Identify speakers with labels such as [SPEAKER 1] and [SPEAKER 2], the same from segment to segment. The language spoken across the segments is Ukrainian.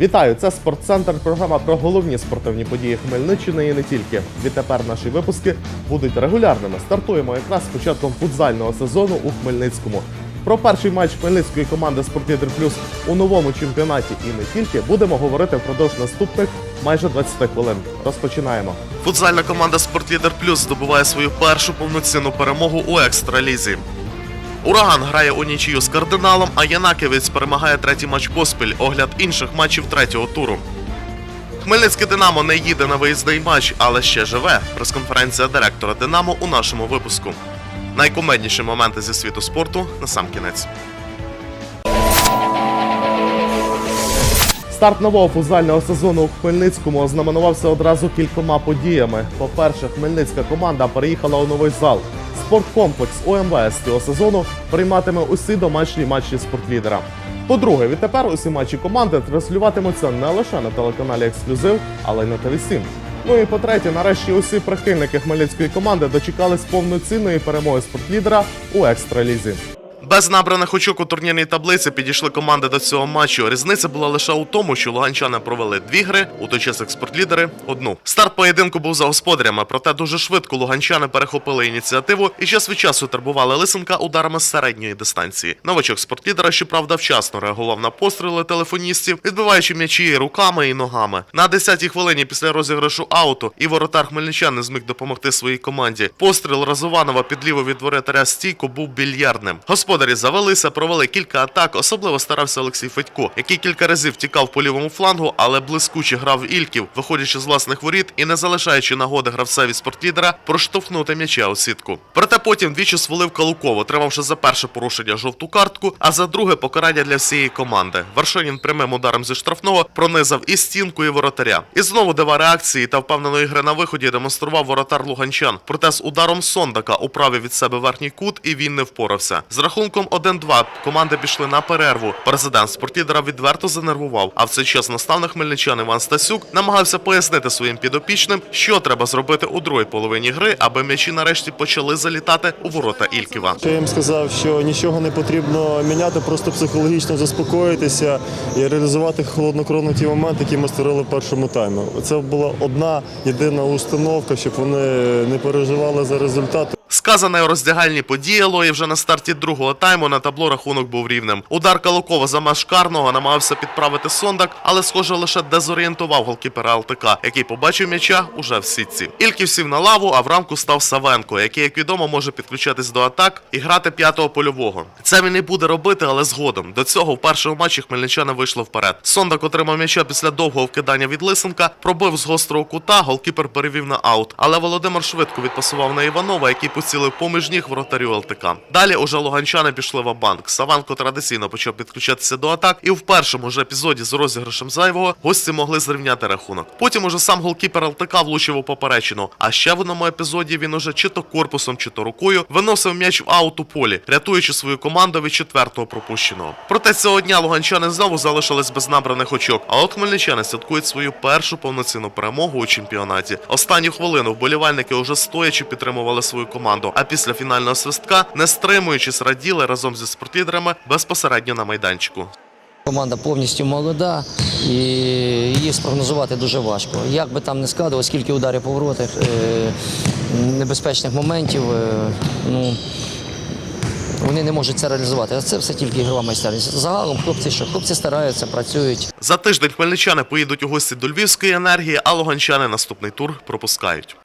[SPEAKER 1] Вітаю! Це спортцентр. Програма про головні спортивні події Хмельниччини і не тільки. Відтепер наші випуски будуть регулярними. Стартуємо якраз з початком футзального сезону у Хмельницькому. Про перший матч хмельницької команди «Спортлідер Плюс у новому чемпіонаті і не тільки будемо говорити впродовж наступних майже 20 хвилин. Розпочинаємо.
[SPEAKER 2] Футзальна команда Спортлідер Плюс здобуває свою першу повноцінну перемогу у екстралізі. Ураган грає у нічию з кардиналом, а Янаківець перемагає третій матч поспіль. Огляд інших матчів третього туру. Хмельницьке Динамо не їде на виїзний матч, але ще живе. Прес-конференція директора Динамо у нашому випуску. Найкомедніші моменти зі світу спорту на сам кінець.
[SPEAKER 1] Старт нового футзального сезону у Хмельницькому ознаменувався одразу кількома подіями. По-перше, хмельницька команда переїхала у новий зал. Спорткомплекс ОМВС цього сезону прийматиме усі домашні матчі спортлідера. По-друге, відтепер усі матчі команди транслюватимуться не лише на телеканалі Ексклюзив, але й на ТВ7. Ну і по-третє, нарешті усі прихильники хмельницької команди дочекались повноцінної перемоги спортлідера у екстралізі.
[SPEAKER 2] Без набраних очок у турнірній таблиці підійшли команди до цього матчу. Різниця була лише у тому, що луганчани провели дві гри, у той час як спортлідери одну. Старт поєдинку був за господарями, проте дуже швидко луганчани перехопили ініціативу і час від часу турбували Лисенка ударами з середньої дистанції. Новачок спортлідера, щоправда, вчасно реагував на постріли телефоністів, відбиваючи м'ячі руками і ногами. На 10-й хвилині після розіграшу ауту і воротар хмельничан не зміг допомогти своїй команді. Постріл Разованова під ліву від воротаря стійку був більярдним. Господарі завелися, провели кілька атак. Особливо старався Олексій Федько, який кілька разів тікав по лівому флангу, але блискуче грав Ільків, виходячи з власних воріт і не залишаючи нагоди гравцеві спортлідера проштовхнути м'яча у сітку. Проте потім двічі свалив Калуков, отримавши за перше порушення жовту картку, а за друге покарання для всієї команди. Варшинін прямим ударом зі штрафного пронизав і стінку, і воротаря. І знову дива реакції та впевненої гри на виході демонстрував воротар Луганчан. Проте з ударом Сондака управив від себе верхній кут, і він не впорався. З рахунком 1-2 команди пішли на перерву. Президент спортлідера відверто занервував. А в цей час наставник хмельничан Іван Стасюк намагався пояснити своїм підопічним, що треба зробити у другій половині гри, аби м'ячі нарешті почали залітати у ворота Ільківа.
[SPEAKER 3] Я їм сказав, що нічого не потрібно міняти, просто психологічно заспокоїтися і реалізувати холоднокровно ті моменти, які ми створили в першому таймі. Це була одна єдина установка, щоб вони не переживали за результати.
[SPEAKER 2] Сказане у роздягальні подіяло, і вже на старті другого тайму на табло рахунок був рівним. Удар Калукова за меж карного намагався підправити Сондак, але схоже лише дезорієнтував голкіпера ЛТК, який побачив м'яча уже в сітці. Ільків сів на лаву, а в рамку став Савенко, який, як відомо, може підключатись до атак і грати п'ятого польового. Це він і буде робити, але згодом. До цього в першому матчі хмельничани вийшло вперед. Сондак отримав м'яча після довгого вкидання від Лисенка, пробив з гострого кута, голкіпер перевів на аут. Але Володимир швидко відпасував на Іванова, який поцілив поміж ніг воротарю ЛТК. Далі уже луганчани пішли в банк. Саванко традиційно почав підключатися до атак, і в першому ж епізоді з розіграшем зайвого гості могли зрівняти рахунок. Потім уже сам голкіпер ЛТК влучив у поперечину. А ще в одному епізоді він уже чи то корпусом, чи то рукою виносив м'яч в аут у полі, рятуючи свою команду від четвертого пропущеного. Проте цього дня луганчани знову залишились без набраних очок. А от хмельничани святкують свою першу повноцінну перемогу у чемпіонаті. Останню хвилину вболівальники уже стоячи підтримували свою команду. А після фінального свистка, не стримуючись, раділи разом зі спортлідерами безпосередньо на майданчику.
[SPEAKER 4] Команда повністю молода і її спрогнозувати дуже важко. Як би там не складувалось, скільки ударів по воротах, е, небезпечних моментів, е, ну, вони не можуть це реалізувати. А це все тільки ігрова майстерність. Загалом хлопці що? Хлопці стараються, працюють.
[SPEAKER 2] За тиждень хмельничани поїдуть у гості до Львівської енергії, а луганчани наступний тур пропускають.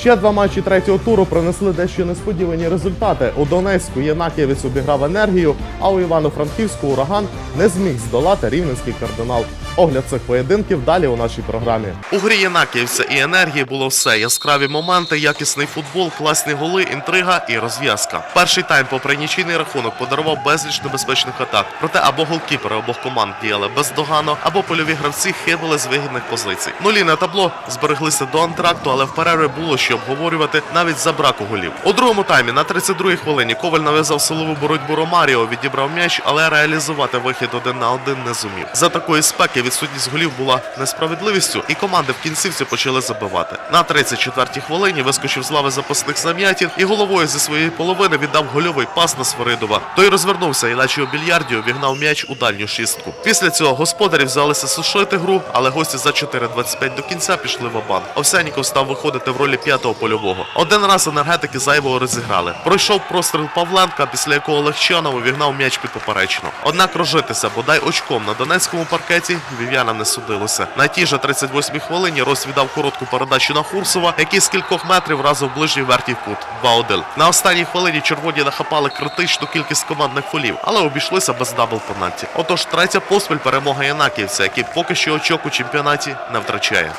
[SPEAKER 1] Ще два матчі третього туру принесли дещо несподівані результати. У Донецьку Єнакієвець обіграв енергію, а у Івано-Франківську ураган не зміг здолати рівненський кардинал. Огляд цих поєдинків далі у нашій програмі.
[SPEAKER 2] У грі Єнакіївця і енергії було все: яскраві моменти, якісний футбол, класні голи, інтрига і розв'язка. Перший тайм, попри нічийний рахунок, подарував безліч небезпечних атак. Проте або голкіпери обох команд діяли бездоганно, або польові гравці хибили з вигідних позицій. Нулі на табло збереглися до антракту, але в перерві було що обговорювати навіть за браку голів. У другому таймі на 32-й хвилині Коваль нав'язав силову боротьбу Ромаріо, відібрав м'яч, але реалізувати вихід один на один не зумів. За такої спеки відсутність голів була несправедливістю, і команди в кінцівці почали забивати. На 34-й хвилині вискочив з лави запасних Сам'ятін і головою зі своєї половини віддав гольовий пас на Свиридова. Той розвернувся і, наче у більярді, увігнав м'яч у дальню шістку. Після цього господарі взялися сушити гру, але гості за 4.25 до кінця пішли в обан. Овсяніков став виходити в ролі п'ятого польового. Один раз енергетики зайвого розіграли. Пройшов простріл Павленка, після якого Легчанов увігнав м'яч під поперечну. Однак розжитися бодай очком на донецькому паркеті львів'янам не судилося. На тій же 38-й хвилині Рос віддав коротку передачу на Хурсова, який з кількох метрів разом в ближній вертій кут 2-1. На останній хвилині червоні нахапали критичну кількість командних фолів, але обійшлися без дабл пенальті. Отож, третя поспіль перемога Янаківця, який поки що очок у чемпіонаті не втрачає.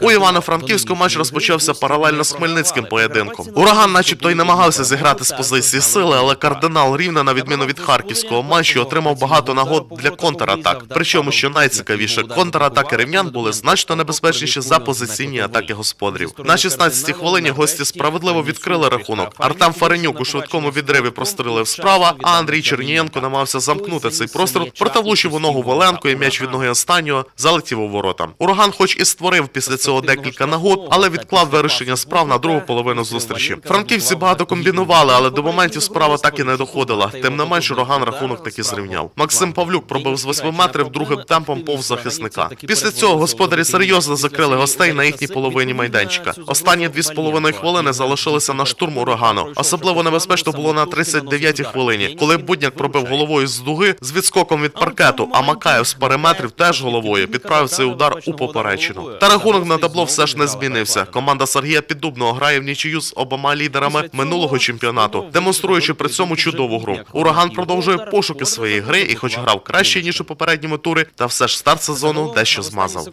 [SPEAKER 2] У Івано-Франківську матч розпочався паралельно з Хмельницьким поєдинком. Ураган, начебто, й намагався зіграти з позиції сили, але кардинал рівне, на відміну від харківського матчу, отримав багато нагод для контратак. Причому, що найцікавіше, контратаки рівнян були значно небезпечніші за позиційні атаки господарів. На 16-й хвилині гості справедливо відкрили рахунок. Артем Фаренюк у швидкому відриві прострілив справа, а Андрій Чернієнко намагався замкнути цей простріл, проте влучив у ногу Воленко і м'яч від ноги останнього залетів у ворота. Ураган, хоч і створив після цього декілька нагод, але відклав вирішення справ на другу половину зустрічі. Франківці багато комбінували, але до моментів справа так і не доходила. Тим не менш, ураган рахунок таки зрівняв. Максим Павлюк пробив з 8 метрів другим темпом повз захисника. Після цього господарі серйозно закрили гостей на їхній половині майданчика. Останні дві з половиною хвилини залишилися на штурм урагану. Особливо небезпечно було на 39-й хвилині, коли Будняк пробив головою з дуги з відскоком від паркету, а Макаєв з периметрів теж головою підправив цей удар у поперечину. Та рахунок на табло все ж не змінився. Команда Сергія Піддубного грає в нічию з обома лідерами минулого чемпіонату, демонструючи при цьому чудову гру. Ураган продовжує пошуки своєї гри і, хоч грав краще ніж у попередньому турі, та все ж старт сезону дещо змазав.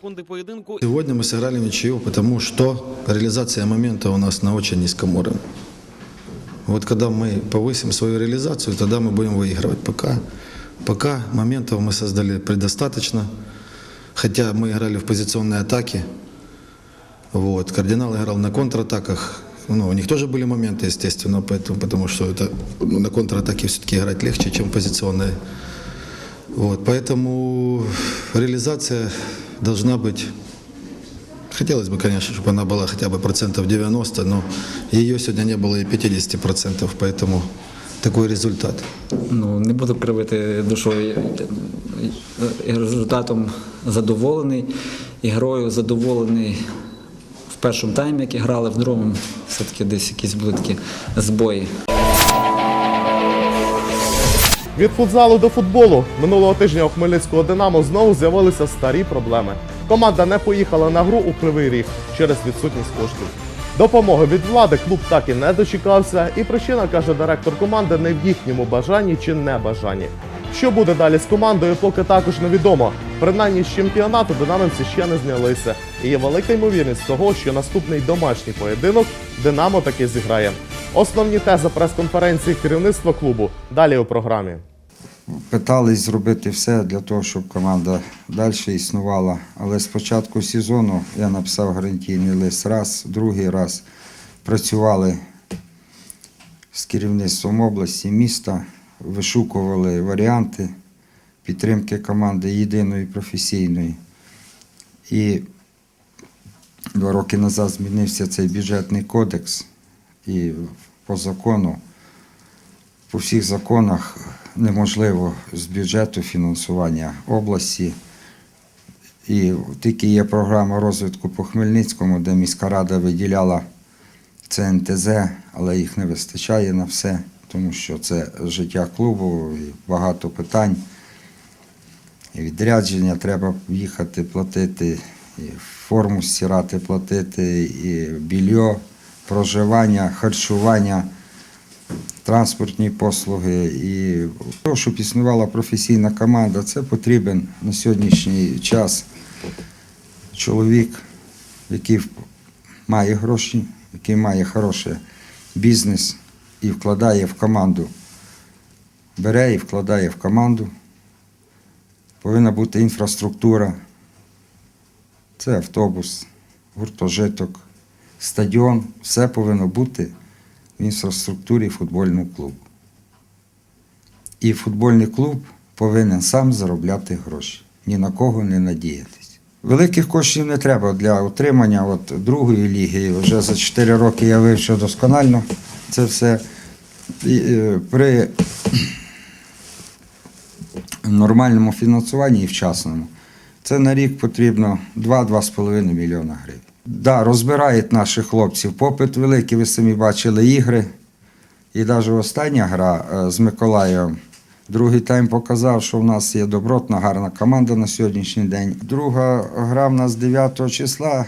[SPEAKER 5] Сегодня мы сыграли в ничью, потому что реализация момента у нас на очень низком уровне. Вот когда мы повысим свою реализацию, тогда мы будем выигрывать. Пока, пока моментов мы создали предостаточно, хотя мы играли в позиционной атаке. Вот. Кардинал играл на контратаках. Ну, у них тоже были моменты, естественно, поэтому, потому что это, ну, на контратаке все-таки играть легче, чем позиционная. Вот, поэтому реализация должна быть Хотелось бы, конечно, чтобы она была хотя бы процентов 90, но ее сегодня не было и 50 процентов, поэтому такой результат.
[SPEAKER 6] Ну, не буду кривити душою. Я Результатом задоволений, ігрою задоволений в першому таймі, як і грали, в другому все-таки десь якісь були такі збої.
[SPEAKER 1] Від футзалу до футболу минулого тижня у Хмельницького Динамо знову з'явилися старі проблеми. Команда не поїхала на гру у Кривий Ріг через відсутність коштів. Допомоги від влади клуб так і не дочекався, і причина каже директор команди не в їхньому бажанні чи небажанні. Що буде далі з командою, поки також невідомо. Принаймні з чемпіонату динамівці ще не знялися. І є велика ймовірність того, що наступний домашній поєдинок Динамо таки зіграє. Основні тези прес-конференції керівництва клубу далі у програмі.
[SPEAKER 7] Питались зробити все для того, щоб команда далі існувала. Але з початку сезону я написав гарантійний лист раз, другий раз. Працювали з керівництвом області, міста, вишукували варіанти підтримки команди єдиної професійної. І два роки назад змінився цей бюджетний кодекс, і по закону по всіх законах неможливо з бюджету фінансування області. І тільки є програма розвитку по Хмельницькому, де міська рада виділяла ЦНТЗ, але їх не вистачає на все, тому що це життя клубу, і багато питань. І відрядження треба їхати платити, і форму стирати платити, і більо, проживання, харчування транспортні послуги. І того, щоб існувала професійна команда, це потрібен на сьогоднішній час чоловік, який має гроші, який має хороший бізнес і вкладає в команду. Бере і вкладає в команду. Повинна бути інфраструктура. Це автобус, гуртожиток, стадіон. Все повинно бути в інфраструктурі футбольного клубу. І футбольний клуб повинен сам заробляти гроші, ні на кого не надіятись. Великих коштів не треба для утримання от, другої ліги. Вже за 4 роки я вивчив досконально це все. Е, при нормальному фінансуванні і вчасному. Це на рік потрібно 2-2,5 мільйона гривень. Да, розбирають наших хлопців. Попит великий, ви самі бачили ігри. І навіть остання гра е, з Миколаєвом. Другий тайм показав, що в нас є добротна, гарна команда на сьогоднішній день. Друга гра в нас 9 числа.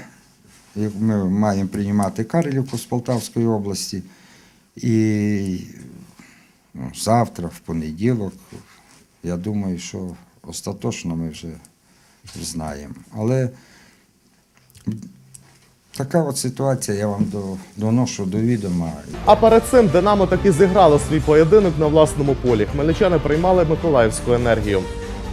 [SPEAKER 7] Ми маємо приймати Карлівку з Полтавської області. І ну, завтра, в понеділок, я думаю, що остаточно ми вже знаємо. Але така от ситуація, я вам до- доношу до відома.
[SPEAKER 1] А перед цим Динамо таки зіграло свій поєдинок на власному полі. Хмельничани приймали Миколаївську енергію.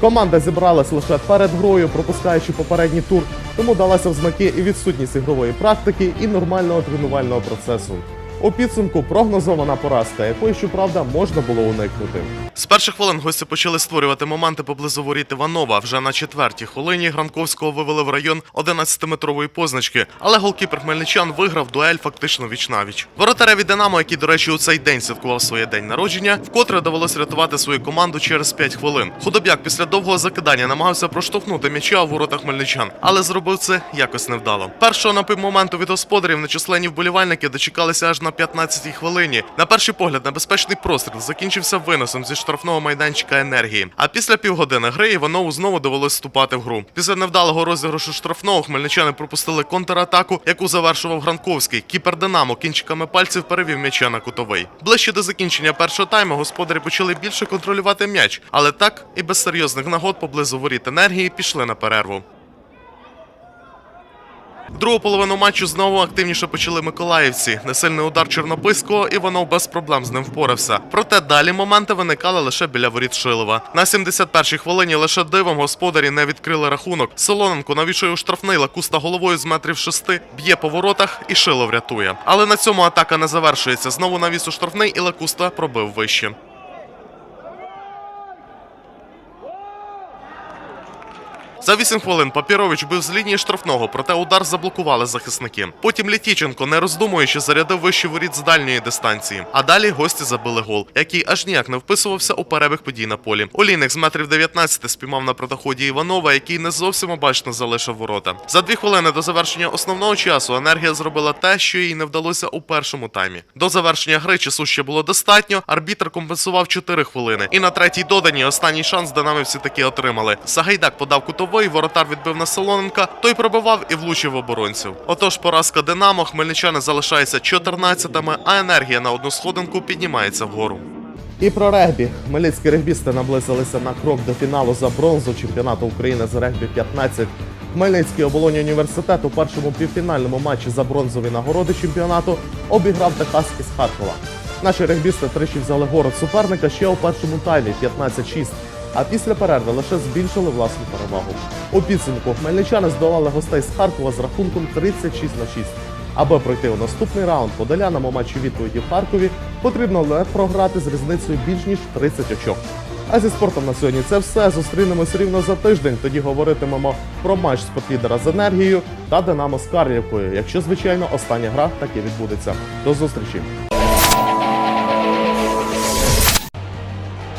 [SPEAKER 1] Команда зібралась лише перед грою, пропускаючи попередній тур, тому далася в знаки і відсутність ігрової практики, і нормального тренувального процесу. У підсумку прогнозована поразка, якої, щоправда, можна було уникнути.
[SPEAKER 2] З перших хвилин гості почали створювати моменти поблизу воріт Іванова. Вже на четвертій хвилині Гранковського вивели в район 11-метрової позначки, але голкіпер хмельничан виграв дуель фактично віч-навіч. Воротареві Динамо, який, до речі, у цей день святкував своє день народження, вкотре довелось рятувати свою команду через 5 хвилин. Худобяк після довгого закидання намагався проштовхнути м'яча у ворота хмельничан, але зробив це якось невдало. Першого напівмоменту від господарів нечисленні вболівальники дочекалися аж на 15-й хвилині. На перший погляд, небезпечний простріл закінчився виносом зі штрафного майданчика енергії. А після півгодини гри Іванову знову довелось вступати в гру. Після невдалого розіграшу штрафного хмельничани пропустили контратаку, яку завершував Гранковський. Кіпер Динамо кінчиками пальців перевів м'яча на кутовий. Ближче до закінчення першого тайму господарі почали більше контролювати м'яч, але так і без серйозних нагод поблизу воріт енергії пішли на перерву. Другу половину матчу знову активніше почали миколаївці. Несильний удар Чорнописького Іванов без проблем з ним впорався. Проте далі моменти виникали лише біля воріт Шилова. На 71-й хвилині лише дивом господарі не відкрили рахунок. Солоненко навішує у штрафний лакуста головою з метрів шести, б'є по воротах і Шилов рятує. Але на цьому атака не завершується. Знову навіс у штрафний і лакуста пробив вище. За 8 хвилин Папірович бив з лінії штрафного, проте удар заблокували захисники. Потім Літіченко, не роздумуючи, зарядив вищий воріт з дальньої дистанції. А далі гості забили гол, який аж ніяк не вписувався у перебіг подій на полі. Олійник з метрів 19 спіймав на протоході Іванова, який не зовсім обачно залишив ворота. За дві хвилини до завершення основного часу енергія зробила те, що їй не вдалося у першому таймі. До завершення гри часу ще було достатньо. Арбітр компенсував 4 хвилини. І на третій доданій останній шанс динамівці таки отримали. Сагайдак подав кутовий, воротар відбив на Солоненка, той пробивав і влучив оборонців. Отож, поразка Динамо, хмельничани залишаються 14-ми, а енергія на одну сходинку піднімається вгору.
[SPEAKER 1] І про регбі. Хмельницькі регбісти наблизилися на крок до фіналу за бронзу чемпіонату України з регбі 15. Хмельницький оболонь університет у першому півфінальному матчі за бронзові нагороди чемпіонату обіграв Техас із Харкова. Наші регбісти тричі взяли город суперника ще у першому таймі 15-6, а після перерви лише збільшили власну перевагу. У підсумку хмельничани здолали гостей з Харкова з рахунком 36 на 6. Аби пройти у наступний раунд подолянам у матчі відповіді в Харкові, потрібно не програти з різницею більш ніж 30 очок. А зі спортом на сьогодні це все. Зустрінемось рівно за тиждень. Тоді говоритимемо про матч спортлідера з енергією та Динамо з Карлівкою. Якщо, звичайно, остання гра таки відбудеться. До зустрічі!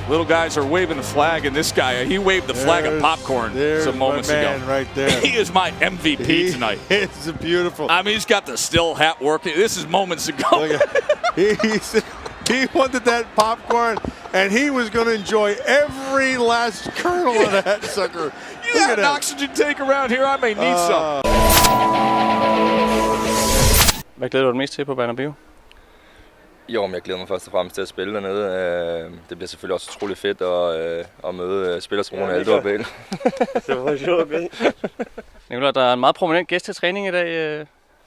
[SPEAKER 8] Little guys are waving the flag, and this guy, he waved the flag of popcorn
[SPEAKER 9] there's
[SPEAKER 8] some moments
[SPEAKER 9] my man
[SPEAKER 8] ago.
[SPEAKER 9] right there.
[SPEAKER 8] he is my MVP
[SPEAKER 9] He-
[SPEAKER 8] tonight.
[SPEAKER 9] It's a beautiful.
[SPEAKER 8] I mean, he's got the still hat working. This is moments ago.
[SPEAKER 9] Look at- he, he's- he wanted that popcorn, and he was going to enjoy every last kernel of that sucker.
[SPEAKER 8] you
[SPEAKER 9] Look
[SPEAKER 8] got an oxygen tank around here. I may need some.
[SPEAKER 10] Hvad glæder du dig mest til på Bernabeu?
[SPEAKER 11] Jo, men jeg glæder mig først og fremmest til at spille dernede. Øh, Det bliver selvfølgelig også utrolig fedt at, øh, at møde øh, spillere som Ronaldo og Bale.
[SPEAKER 10] Nicolai, der er en meget prominent gæst til træning i dag. øh.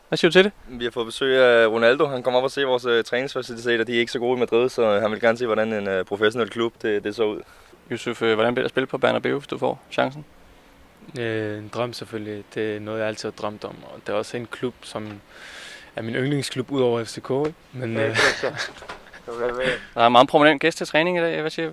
[SPEAKER 10] Hvad siger du til det?
[SPEAKER 11] Vi har fået besøg af Ronaldo. Han kommer op og se vores øh, træningsfaciliteter. De er ikke så gode i Madrid, så han vil gerne se, hvordan en øh, professionel klub det, det så ud.
[SPEAKER 10] Yusuf, hvordan bliver det at spille på Bernabeu, hvis du får chancen?
[SPEAKER 12] Øh, en drøm selvfølgelig. Det er noget, jeg altid har drømt om. Og det er også en klub, som er min yndlingsklub ud over FCK. Ikke? Men, øh, der er en meget prominent gæst til træning i dag. Hvad siger